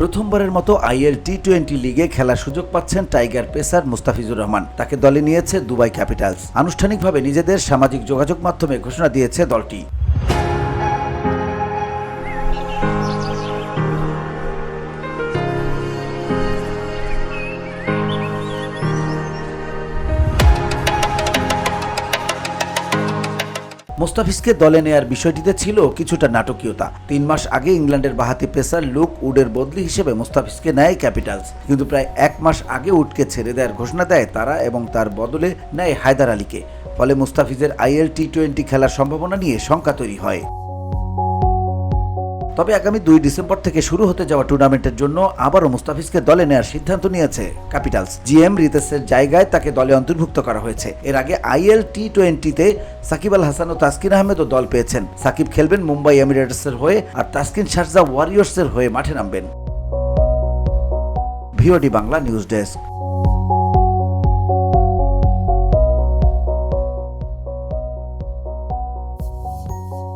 প্রথমবারের মতো IL T twenty লিগে খেলার সুযোগ পাচ্ছেন টাইগার পেসার মুস্তাফিজুর রহমান। তাকে দলে নিয়েছে দুবাই ক্যাপিটালস। আনুষ্ঠানিকভাবে নিজেদের সামাজিক যোগাযোগ মাধ্যমে ঘোষণা দিয়েছে দলটি। মোস্তাফিজকে দলে নেয়ার বিষয়টিতে ছিল কিছুটা নাটকীয়তা। তিন মাস আগে ইংল্যান্ডের বাহাতি পেসার লুক উডের বদলি হিসেবে মোস্তাফিজকে নেয় ক্যাপিটালস। কিন্তু প্রায় এক মাস আগে উডকে ছেড়ে দেওয়ার ঘোষণা দেয় তারা এবং তার বদলে নেয় হায়দার আলীকে। ফলে মুস্তাফিজের আইএল টি টোয়েন্টি খেলার সম্ভাবনা নিয়ে শঙ্কা তৈরি হয়। তবে আগামী দুই ডিসেম্বর থেকে শুরু হতে যাওয়া টুর্নামেন্টের জন্য আবারও মুস্তাফিজকে দলে নেওয়ার সিদ্ধান্ত নিয়েছে ক্যাপিটালস। জিএম রিতেসের জায়গায় তাকে দলে অন্তর্ভুক্ত করা হয়েছে। এর আগে আইএল টি টোয়েন্টিতে সাকিব আল হাসান ও তাসকিন আহমেদও দল পেয়েছেন। সাকিব খেলবেন মুম্বাই এমিরেটসের হয়ে আর তাসকিন শারজা ওয়ারিয়র্সের হয়ে মাঠে নামবেন। VOD Bangla news desk.